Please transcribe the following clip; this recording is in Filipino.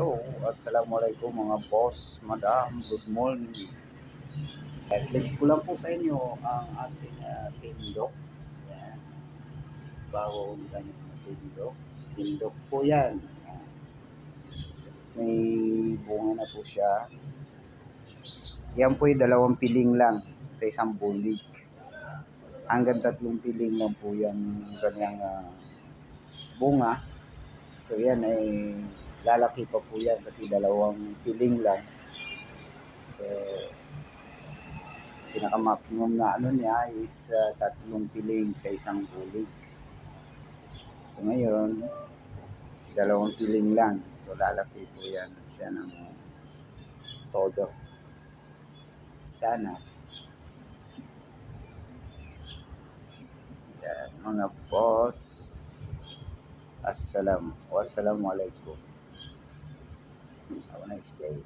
Hello, Assalamualaikum mga boss, madam, good morning. Flex ko lang po sa inyo ang ating uh, tindok. Yan. Bago ulitan yung tindok. Tindok po yan. May bunga na po siya. Yan po yung dalawang piling lang sa isang bulig. Hanggang tatlong piling lang po yan kanyang uh, bunga. So yan ay lalaki pa po yan kasi dalawang piling lang. So pinaka-maximum na ano niya is uh, tatlong piling sa isang bulig. So ngayon, dalawang piling lang. So lalaki po yan siya ng todo. Sana. Yan, mga boss. Assalam. Wassalamualaikum. Have a nice day.